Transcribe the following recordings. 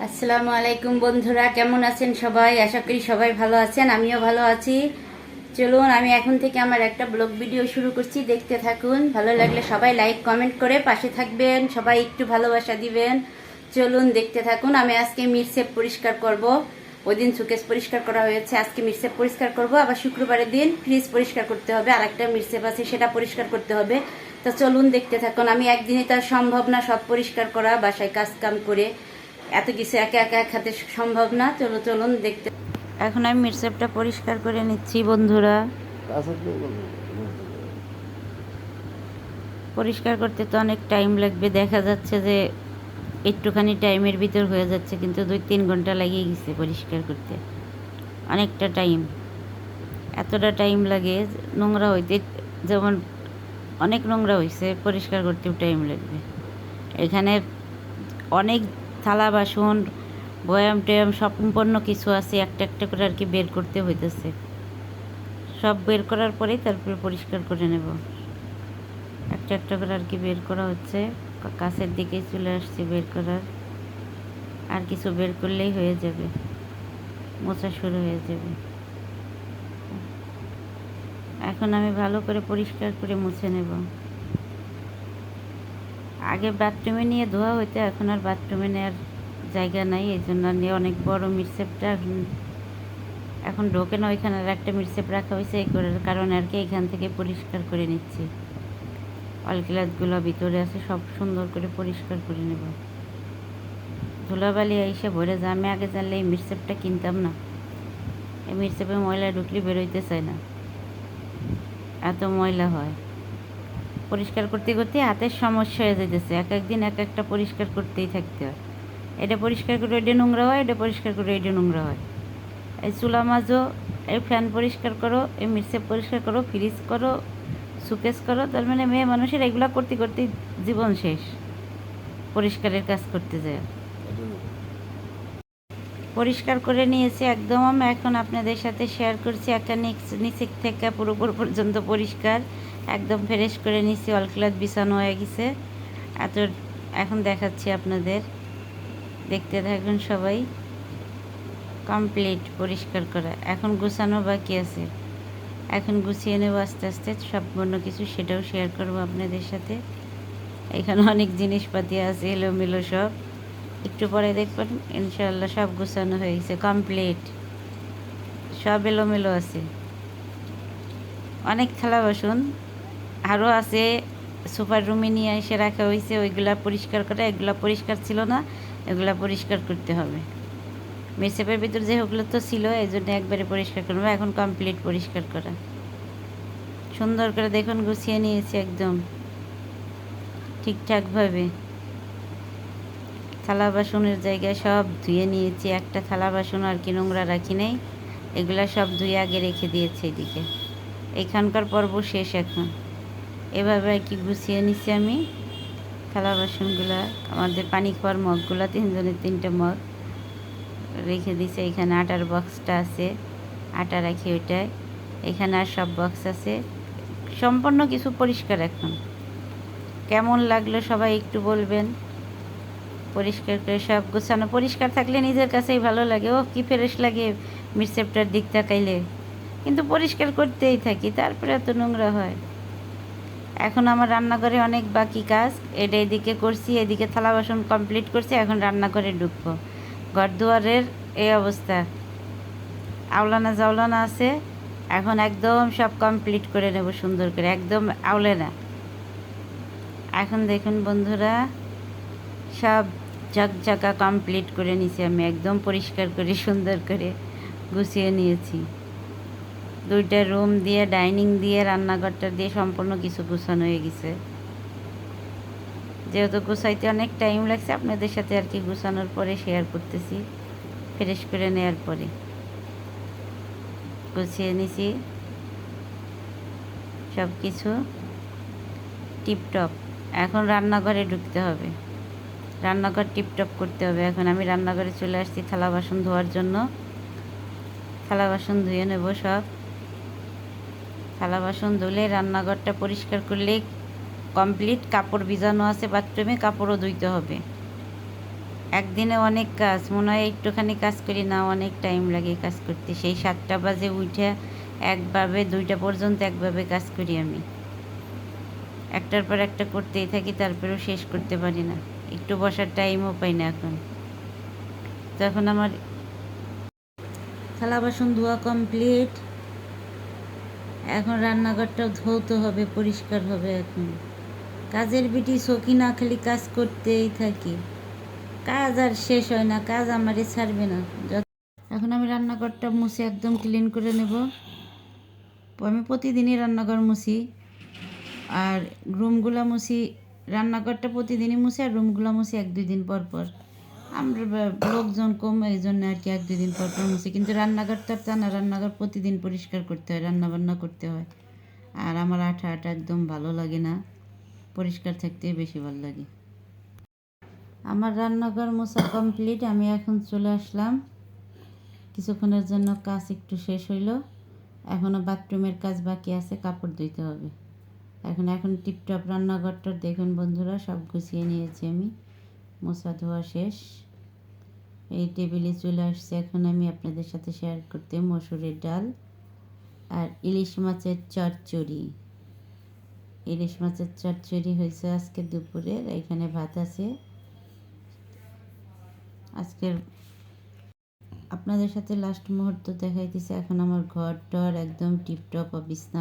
আসসালামু আলাইকুম বন্ধুরা, কেমন আছেন সবাই? আশা করি সবাই ভালো আছেন, আমিও ভালো আছি। চলুন, আমি এখন থেকে আমার একটা ব্লগ ভিডিও শুরু করছি, দেখতে থাকুন। ভালো লাগলে সবাই লাইক, কমেন্ট করে পাশে থাকবেন, সবাই একটু ভালোবাসা দিবেন। চলুন, দেখতে থাকুন, আমি আজকে মিরসেপ পরিষ্কার করব। ওই দিন সুকেশ পরিষ্কার করা হয়েছে, আজকে মিরসেপ পরিষ্কার করব। আবার শুক্রবারের দিন ফ্রিজ পরিষ্কার করতে হবে আর একটা মিরসেপ আছে, সেটা পরিষ্কার করতে হবে। তো চলুন, দেখতে থাকুন, আমি একদিনে তো আর সম্ভব না সব পরিষ্কার করা, বাসায় কাজ কাম করে। এত কিছু একা একা হাতে সম্ভব না। চলো চলুন দেখতে। এখন আমি মিরসেপটা পরিষ্কার করে নিচ্ছি, বন্ধুরা। পরিষ্কার করতে তো অনেক টাইম লাগবে। দেখা যাচ্ছে যে একটুখানি টাইমের ভিতর হয়ে যাচ্ছে, কিন্তু দুই তিন ঘণ্টা লাগিয়ে গেছে পরিষ্কার করতে। অনেকটা টাইম এতটা টাইম লাগে, নোংরা হইতে যেমন অনেক নোংরা হয়েছে পরিষ্কার করতেও টাইম লাগবে। এখানে অনেক থালা বাসন, বয়াম টয়াম সম্পন্ন কিছু আছে, একটা একটা করে আর কি বের করতে হইতেছে। সব বের করার পরেই তারপরে পরিষ্কার করে নেব। একটা একটা করে আর কি বের করা হচ্ছে। কাছের দিকে চলে আসছে বের করার। আর কিছু বের করলেই হয়ে যাবে। মোচা শুরু হয়ে যাবে। এখন আমি ভালো করে পরিষ্কার করে মুছে নেব। আগে বাথরুমে নিয়ে ধোয়া হইতো, এখন আর বাথরুমে নেওয়ার জায়গা নাই, এই জন্য নিয়ে অনেক বড় মিরসেপটা এখন ঢোকে না, ওইখানে আর একটা মিরসেপ রাখা হয়েছে এই করার কারণে আর কি এখান থেকে পরিষ্কার করে নিচ্ছি। অলকিলাতগুলো ভিতরে আছে, সব সুন্দর করে পরিষ্কার করে নেব। ধুলাবালি এসে ভরে যা, আমি আগে জানলে এই মিরসেপটা কিনতাম না। এই মিরসেপে ময়লা ঢুকলে বেরোইতে চায় না। এত ময়লা হয়। পরিষ্কার করতে করতে হাতের সমস্যা হয়ে যেতেছে এক একদিন এক একটা পরিষ্কার করতেই থাকতে হয়। এটা পরিষ্কার করে এটা নোংরা হয়, এটা পরিষ্কার করে এটা নোংরা হয়। এই চুলা মাজো, এই ফ্যান পরিষ্কার করো, এই মিক্সার পরিষ্কার করো, ফ্রিজ করো, সুকেস করো, তার মানে মেয়ে মানুষের এগুলো করতে করতে জীবন শেষ। পরিষ্কারের কাজ করতে যায়। পরিষ্কার করে নিয়েছি একদম। আমি এখন আপনাদের সাথে শেয়ার করছি একটা নিচে থেকে পুরোপুর পর্যন্ত পরিষ্কার। একদম ফ্রেশ করে নিচ্ছি অলক্লাথ বিছানো হয়ে গেছে। এত এখন দেখাচ্ছি আপনাদের। দেখতে থাকুন সবাই। কমপ্লিট পরিষ্কার করা। এখন গুছানো বাকি আছে। এখন গুছিয়ে নেব আস্তে আস্তে। সম্পূর্ণ কিছু সেটাও শেয়ার করব আপনাদের সাথে। এখানে অনেক জিনিসপাতি আছে, এলোমেলো সব। একটু পরে দেখবেন ইনশাল্লাহ সব গুছানো হয়ে গেছে। কমপ্লিট সব এলোমেলো আছে। অনেক থালা বাসন। আরও আছে, সুপার রুমে নিয়ে এসে রাখা হয়েছে, ওইগুলা পরিষ্কার করে, এগুলা পরিষ্কার ছিল না, এগুলা পরিষ্কার করতে হবে। মেসেপের ভিতর যে ওগুলো তো ছিল এই জন্য একবারে পরিষ্কার করব এখন কমপ্লিট পরিষ্কার করা। সুন্দর করে দেখুন, গুছিয়ে নিয়েছি একদম। ঠিকঠাকভাবে। থালা বাসনের জায়গায় সব ধুয়ে নিয়েছি, একটা থালা বাসন আর কি নোংরা রাখি নাই, এগুলা সব ধুয়ে আগে রেখে দিয়েছে এদিকে। এখানকার পর্ব শেষ এখন। এভাবে আর কি গুছিয়ে নিছি আমি। থালা বাসনগুলা, আমাদের পানি খাওয়ার মগগুলা, তিনজনের তিনটে মগ রেখে দিছে। এখানে আটার বক্সটা আছে, আটা রাখি ওইটায় এখানে আর সব বক্স আছে। সম্পূর্ণ কিছু পরিষ্কার এখন। কেমন লাগল সবাই একটু বলবেন। পরিষ্কার করে সব গোছানো। পরিষ্কার থাকলে নিজের কাছেই ভালো লাগে। ও কি ফ্রেশ লাগে মিরসেপ্টার দিক তাকাইলে। কিন্তু পরিষ্কার করতেই থাকি, তারপরে এত নোংরা হয়। এখন আমার রান্নাঘরে অনেক বাকি কাজ। এটা এদিকে করছি, এদিকে থালা বাসন কমপ্লিট করছি, এখন রান্নাঘরে ঢুকবো। ঘর দুয়ারের এই অবস্থা। আওলানা জাওলানা আছে, এখন একদম সব কমপ্লিট করে নেব সুন্দর করে, একদম আওলে না এখন দেখুন বন্ধুরা, সব ঝকঝকা কমপ্লিট করে নিছি আমি, একদম পরিষ্কার করে, সুন্দর করে গুছিয়ে নিয়েছি। দুইটা রুম দিয়ে, ডাইনিং দিয়ে, রান্নাঘরটা দিয়ে সম্পূর্ণ কিছু গুছানো হয়ে গেছে। যেহেতু গুছাইতে অনেক টাইম লাগছে, আপনাদের সাথে আর কি গুছানোর পরে শেয়ার করতেছি ফ্রেশ করে নেওয়ার পরে। গুছিয়ে নিছি। সব কিছু টিপটপ এখন রান্নাঘরে ঢুকতে হবে। রান্নাঘর টিপটপ করতে হবে। এখন আমি রান্নাঘরে চলে আসছি থালা বাসন ধোয়ার জন্য। থালা বাসন ধুয়ে নেব সব। থালা বাসন ধুলে রান্নাঘরটা পরিষ্কার করলে কমপ্লিট, কাপড় ভিজানো আছে বাথরুমে, কাপড়ও ধুইতে হবে। একদিনে অনেক কাজ, মনে হয় একটুখানি কাজ করি, না অনেক টাইম লাগে কাজ করতে। সেই সাতটা বাজে উঠে একভাবে, দুইটা পর্যন্ত একভাবে কাজ করি আমি। একটার পর একটা করতেই থাকি, তারপরেও শেষ করতে পারি না। একটু বসার টাইমও পাই না এখন। তো এখন আমার থালা বাসন ধোয়া কমপ্লিট এখন রান্নাঘরটাও ধৌতে হবে, পরিষ্কার হবে এখন। কাজের বিটি সখী না খালি কাজ করতেই থাকি। কাজ আর শেষ হয় না, কাজ আমারই ছাড়বে না। এখন আমি রান্নাঘরটা মুছে একদম ক্লিন করে নেব। আমি প্রতিদিনই রান্নাঘর মুছি, আর রুমগুলা মুছি, রান্নাঘরটা প্রতিদিনই মুছি, আর রুমগুলা মুছি এক দুই দিন পর পর। আমরা লোকজন কম এই জন্য আর কি এক, দুই দিন পর পর মুছি। কিন্তু রান্নাঘর তো তা না, রান্নাঘর প্রতিদিন পরিষ্কার করতে হয়, রান্নাবান্না করতে হয়। আর আমার আঠা আঠা একদম ভালো লাগে না, পরিষ্কার থাকতে বেশি ভালো লাগে। আমার রান্নাঘর মোছা কমপ্লিট আমি এখন চলে আসলাম। কিছুক্ষণের জন্য কাজ একটু শেষ হইল। এখনও বাথরুমের কাজ বাকি আছে, কাপড় ধুইতে হবে। এখন এখন টিপটপ রান্নাঘরটা দেখুন বন্ধুরা, সব গুছিয়ে নিয়েছি আমি। মোছা ধোয়া শেষ। এই টেবিলে চলে আসছে এখন আমি আপনাদের সাথে শেয়ার করতে মসুরের ডাল আর ইলিশ মাছের চচ্চড়ি। ইলিশ মাছের চচ্চড়ি হয়েছে আজকে দুপুরে, এখানে ভাত আছে। আজকের আপনাদের সাথে লাস্ট মুহূর্ত দেখাইতেছে, এখন আমার ঘর টর একদম টিপটপ বিছনা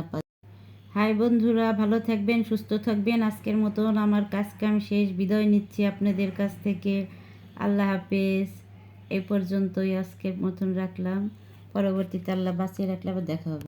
হাই বন্ধুরা, ভালো থাকবেন, সুস্থ থাকবেন। আজকের মতন আমার কাজ কাম শেষ। বিদায় নিচ্ছি আপনাদের কাছ থেকে। আল্লাহ হাফেজ। এই পর্যন্তই আজকের মতন রাখলাম। পরবর্তীতে আল্লাহ বাঁচিয়ে রাখলে আবার দেখা হবে।